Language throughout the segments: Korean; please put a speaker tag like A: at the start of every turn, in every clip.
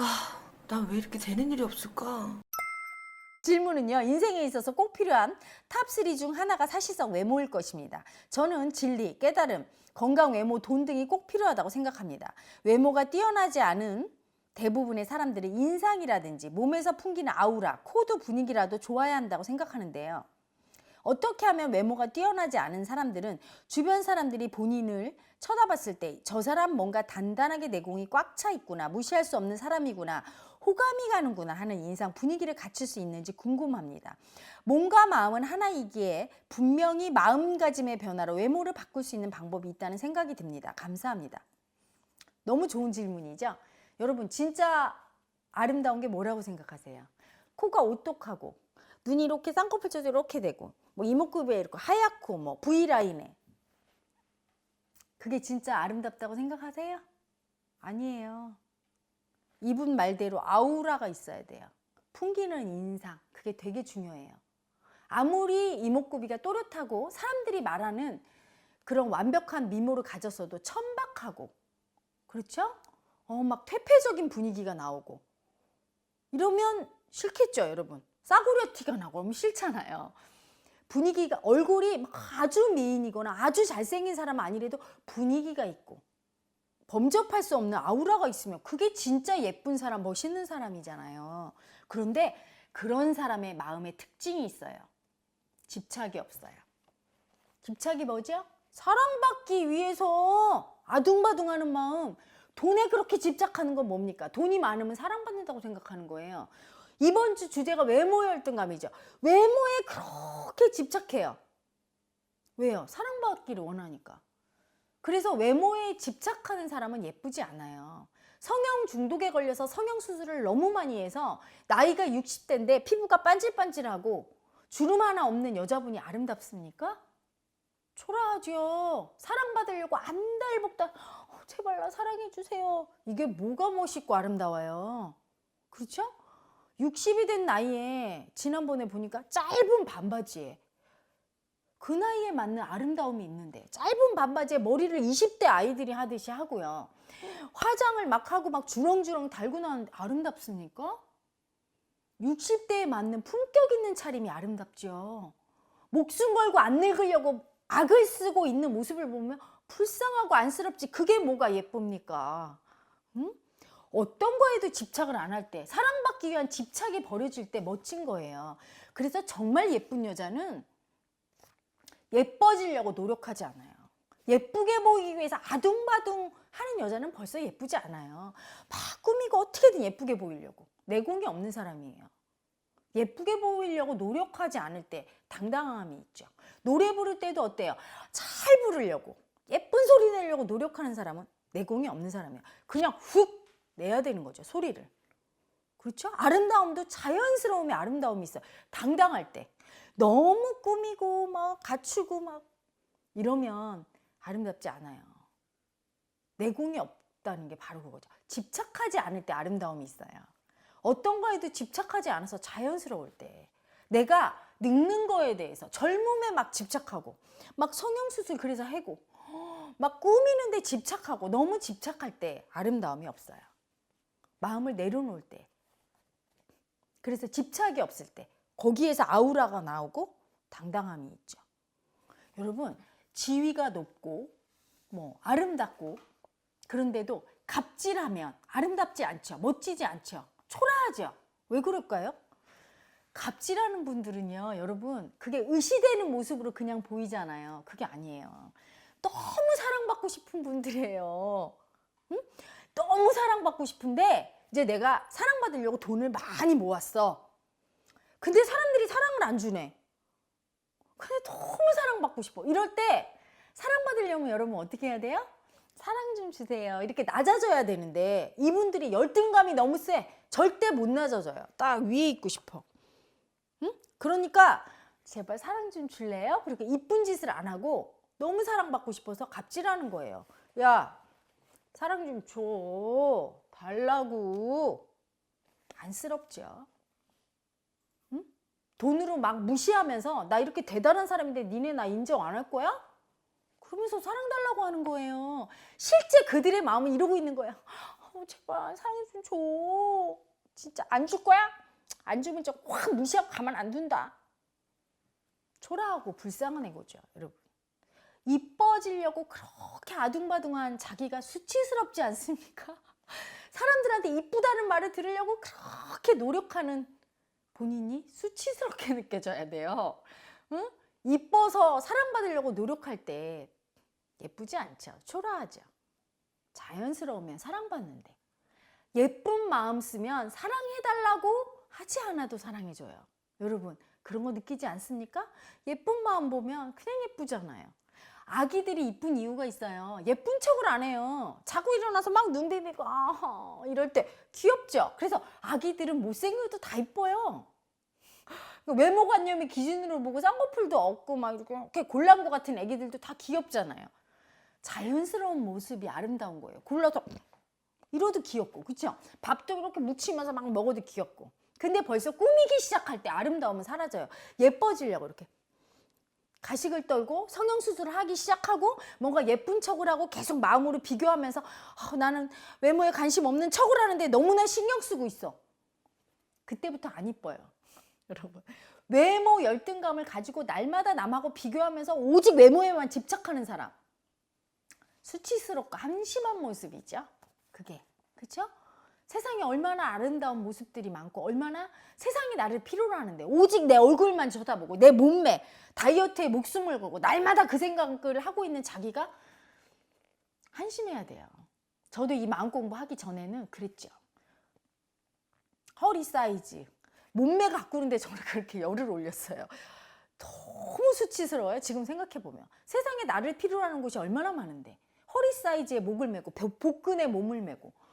A: 아, 난 왜 이렇게 되는 일이 없을까?
B: 질문은요, 인생에 있어서 꼭 필요한 탑3 중 하나가 사실상 외모일 것입니다. 저는 진리, 깨달음, 건강, 외모, 돈 등이 꼭 필요하다고 생각합니다. 외모가 뛰어나지 않은 대부분의 사람들은 인상이라든지 몸에서 풍기는 아우라, 코드 분위기라도 좋아야 한다고 생각하는데요. 어떻게 하면 외모가 뛰어나지 않은 사람들은 주변 사람들이 본인을 쳐다봤을 때 저 사람 뭔가 단단하게 내공이 꽉 차 있구나, 무시할 수 없는 사람이구나, 호감이 가는구나 하는 인상 분위기를 갖출 수 있는지 궁금합니다. 몸과 마음은 하나이기에 분명히 마음가짐의 변화로 외모를 바꿀 수 있는 방법이 있다는 생각이 듭니다. 감사합니다. 너무 좋은 질문이죠? 여러분, 진짜 아름다운 게 뭐라고 생각하세요? 코가 오똑하고, 눈이 이렇게 쌍꺼풀 쳐서 이렇게 되고, 뭐 이목구비에 이렇게 하얗고, 뭐 V라인에. 그게 진짜 아름답다고 생각하세요? 아니에요. 이분 말대로 아우라가 있어야 돼요. 풍기는 인상. 그게 되게 중요해요. 아무리 이목구비가 또렷하고 사람들이 말하는 그런 완벽한 미모를 가졌어도 천박하고, 그렇죠? 어, 막 퇴폐적인 분위기가 나오고. 이러면 싫겠죠, 여러분. 싸구려 티가 나고 그러면 싫잖아요. 분위기가, 얼굴이 막 아주 미인이거나 아주 잘생긴 사람 아니래도 분위기가 있고, 범접할 수 없는 아우라가 있으면 그게 진짜 예쁜 사람, 멋있는 사람이잖아요. 그런데 그런 사람의 마음의 특징이 있어요. 집착이 없어요. 집착이 뭐죠? 사랑받기 위해서 아둥바둥하는 마음. 돈에 그렇게 집착하는 건 뭡니까? 돈이 많으면 사랑받는다고 생각하는 거예요. 이번 주 주제가 외모 열등감이죠. 외모에 그렇게 집착해요. 왜요? 사랑받기를 원하니까. 그래서 외모에 집착하는 사람은 예쁘지 않아요. 성형 중독에 걸려서 성형 수술을 너무 많이 해서 나이가 60대인데 피부가 반질반질하고 주름 하나 없는 여자분이 아름답습니까? 초라하죠. 사랑받으려고 안달복달 어, 제발 나 사랑해 주세요. 이게 뭐가 멋있고 아름다워요. 그렇죠? 60이 된 나이에 지난번에 보니까 짧은 반바지에 그 나이에 맞는 아름다움이 있는데 짧은 반바지에 머리를 20대 아이들이 하듯이 하고요. 화장을 막 하고 막 주렁주렁 달고 나는데 아름답습니까? 60대에 맞는 품격 있는 차림이 아름답죠. 목숨 걸고 안 늙으려고 악을 쓰고 있는 모습을 보면 불쌍하고 안쓰럽지 그게 뭐가 예쁩니까? 응? 어떤 거에도 집착을 안 할 때 사랑받기 위한 집착이 버려질 때 멋진 거예요. 그래서 정말 예쁜 여자는 예뻐지려고 노력하지 않아요. 예쁘게 보이기 위해서 아둥바둥 하는 여자는 벌써 예쁘지 않아요. 막 꾸미고 어떻게든 예쁘게 보이려고. 내공이 없는 사람이에요. 예쁘게 보이려고 노력하지 않을 때 당당함이 있죠. 노래 부를 때도 어때요? 잘 부르려고. 예쁜 소리 내려고 노력하는 사람은 내공이 없는 사람이에요. 그냥 훅 내야 되는 거죠. 소리를. 그렇죠? 아름다움도 자연스러움의 아름다움이 있어요. 당당할 때. 너무 꾸미고 막 갖추고 막 이러면 아름답지 않아요. 내공이 없다는 게 바로 그거죠. 집착하지 않을 때 아름다움이 있어요. 어떤 거에도 집착하지 않아서 자연스러울 때 내가 늙는 거에 대해서 젊음에 막 집착하고 막 성형수술 그래서 해고 막 꾸미는데 집착하고 너무 집착할 때 아름다움이 없어요. 마음을 내려놓을 때 그래서 집착이 없을 때 거기에서 아우라가 나오고 당당함이 있죠. 여러분 지위가 높고 뭐 아름답고 그런데도 갑질하면 아름답지 않죠. 멋지지 않죠. 초라하죠. 왜 그럴까요? 갑질하는 분들은요, 여러분, 그게 의시되는 모습으로 그냥 보이잖아요. 그게 아니에요. 너무 사랑받고 싶은 분들이에요. 응? 너무 사랑받고 싶은데, 이제 내가 사랑받으려고 돈을 많이 모았어. 근데 사람들이 사랑을 안 주네. 근데 너무 사랑받고 싶어. 이럴 때 사랑받으려면 여러분 어떻게 해야 돼요? 사랑 좀 주세요. 이렇게 낮아져야 되는데 이분들이 열등감이 너무 세. 절대 못 낮아져요. 딱 위에 있고 싶어. 응? 그러니까 제발 사랑 좀 줄래요? 그렇게 이쁜 짓을 안 하고 너무 사랑받고 싶어서 갑질하는 거예요. 야, 사랑 좀 줘. 달라고. 안쓰럽죠. 응? 돈으로 막 무시하면서 나 이렇게 대단한 사람인데 니네 나 인정 안 할 거야? 그러면서 사랑 달라고 하는 거예요. 실제 그들의 마음은 이러고 있는 거예요. 어, 어, 제발 사랑해 좀 줘. 진짜 안 줄 거야? 안 주면 진짜 확 무시하고 가만 안 둔다. 초라하고 불쌍한 애거죠, 여러분. 이뻐지려고 그렇게 아둥바둥한 자기가 수치스럽지 않습니까? 사람들한테 이쁘다는 말을 들으려고 그렇게 노력하는 본인이 수치스럽게 느껴져야 돼요. 응? 이뻐서 사랑받으려고 노력할 때 예쁘지 않죠. 초라하죠. 자연스러우면 사랑받는데 예쁜 마음 쓰면 사랑해달라고 하지 않아도 사랑해줘요. 여러분 그런 거 느끼지 않습니까? 예쁜 마음 보면 그냥 예쁘잖아요. 아기들이 이쁜 이유가 있어요. 예쁜 척을 안 해요. 자고 일어나서 막눈 대고 아 이럴 때 귀엽죠. 그래서 아기들은 못생겨도 다 이뻐요. 외모관념이 기준으로 보고 쌍꺼풀도 없고 막 이렇게, 것 같은 애기들도 다 귀엽잖아요. 자연스러운 모습이 아름다운 거예요. 골라서 이러도 귀엽고, 그렇죠? 밥도 이렇게 묻히면서 막 먹어도 귀엽고. 근데 벌써 꾸미기 시작할 때 아름다움은 사라져요. 예뻐지려고 이렇게 가식을 떨고 성형 수술을 하기 시작하고 뭔가 예쁜 척을 하고 계속 마음으로 비교하면서 아, 나는 외모에 관심 없는 척을 하는데 너무나 신경 쓰고 있어. 그때부터 안 이뻐요. 여러분. 외모 열등감을 가지고 날마다 남하고 비교하면서 오직 외모에만 집착하는 사람. 수치스럽고 한심한 모습이죠. 그게. 그렇죠? 세상에 얼마나 아름다운 모습들이 많고 얼마나 세상이 나를 필요로 하는데 오직 내 얼굴만 쳐다보고 내 몸매, 다이어트에 목숨을 걸고 날마다 그 생각을 하고 있는 자기가 한심해야 돼요. 저도 이 마음 공부하기 전에는 그랬죠. 허리 사이즈, 몸매 가꾸는데 저는 그렇게 열을 올렸어요. 너무 수치스러워요. 지금 생각해 보면 세상에 나를 필요로 하는 곳이 얼마나 많은데 허리 사이즈에 목을 메고 복- 복근에 몸을 메고 어?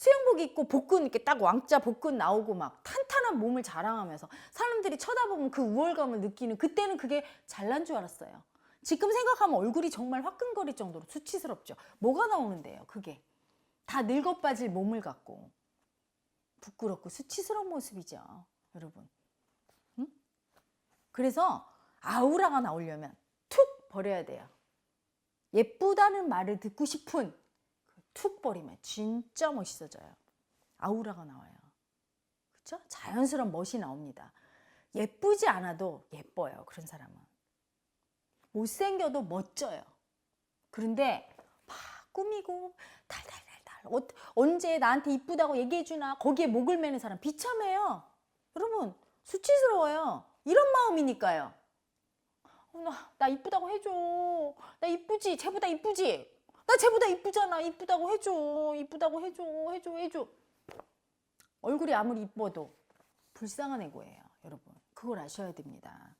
B: 수영복 입고 복근 이렇게 딱 왕자 복근 나오고 막 탄탄한 몸을 자랑하면서 사람들이 쳐다보면 그 우월감을 느끼는 그때는 그게 잘난 줄 알았어요. 지금 생각하면 얼굴이 정말 화끈거릴 정도로 수치스럽죠. 뭐가 나오는데요, 그게. 다 늙어 빠질 몸을 갖고. 부끄럽고 수치스러운 모습이죠, 여러분. 응? 그래서 아우라가 나오려면 툭 버려야 돼요. 예쁘다는 말을 듣고 싶은 그 툭 버리면 진짜 멋있어져요. 아우라가 나와요. 그렇죠? 자연스러운 멋이 나옵니다. 예쁘지 않아도 예뻐요. 그런 사람은. 못생겨도 멋져요. 그런데 막 꾸미고 달달달달 어, 언제 나한테 이쁘다고 얘기해주나 거기에 목을 매는 사람 비참해요. 여러분 수치스러워요. 이런 마음이니까요. 어, 나, 나 이쁘다고 해줘. 나 이쁘지? 쟤보다 이쁘지? 나 쟤보다 이쁘잖아. 이쁘다고 해줘. 이쁘다고 해줘. 해줘. 해줘. 얼굴이 아무리 이뻐도 불쌍한 애고예요. 여러분. 그걸 아셔야 됩니다.